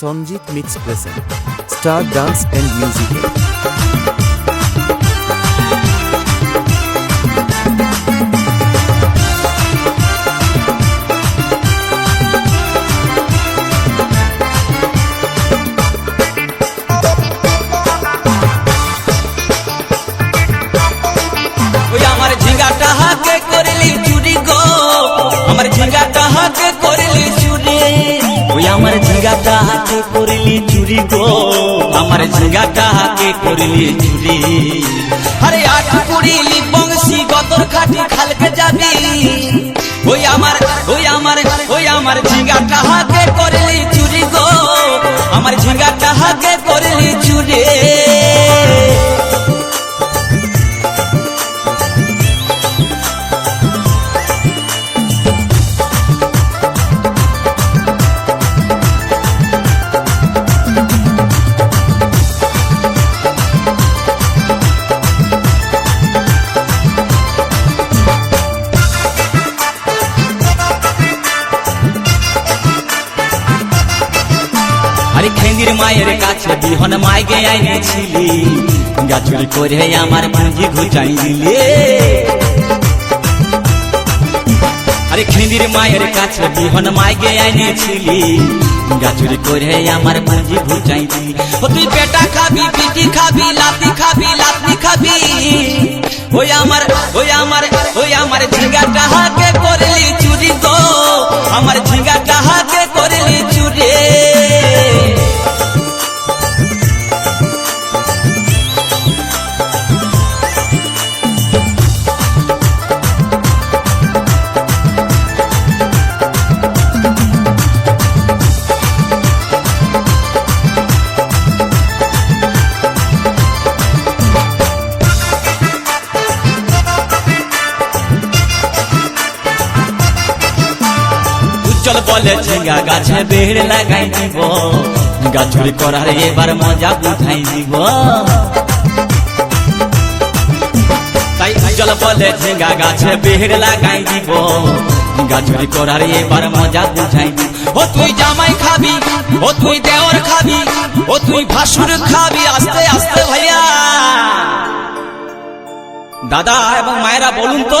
Sanjit mix present star dance and মিউজিকে আমার ঝিঙ্গাটা হাতে করলি চুরি গো। আমার ঝিঙ্গাটা ঝিঙ্গাটা হাতে করলি চুরি গো। আমার ঝিঙ্গাটা হাতে করলি চুরি। আরে আট কুড়িলি বংশী গতর খাটি খালকে যাবি। ওই আমার ওই আমার ওই আমার ঝিঙ্গাটা হাতে আরে মায়ের কাছে বিহন মাইকে আইনেছিলি। গাছুরি করে আমার পুঁজি ঘুচাই দিলে আরে খেঙ্গির মায়ের কাছে বিহন মাইকে আইনেছিলি। গাছুরি করে আমার পুঁজি ঘুচাই দিলি ও তুই পেটা খাবি, পিটি খাবি, লাতি খাবি লাতি খাবি। ওই আমার ওই আমার উজ্জ্বল বলে ঝিঙ্গা গাছে বেড় লাগাই দিব। গাছুরি করার এবার মজা বুঝাই দিব। তাই উজ্জ্বল বলে ঝিঙ্গা গাছে বেড় লাগাই দিব। গাছুরি করার এবার মজা বুঝাই দিব। ও তুই জামাই খাবি, ও তুই দেওর খাবি, ও তুই ভাসুর খাবি, আস্তে আস্তে ভাইয়া। দাদা এবং মায়েরা বলুন তো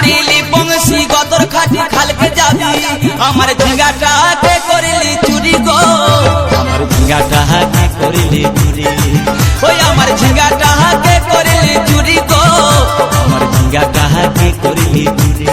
কুড়িলি বংশী গতর খাটি খালকে যাবি। আমার ঝিঙ্গাটা হাতে করিলি চুরি গো? আমার ঝিঙ্গাটা হাতে করিলি চুরি? ওই আমার ঝিঙ্গাটা হাতে করিলি চুরি গো? আমার ঝিঙ্গাটা হাতে করিলি চুরি?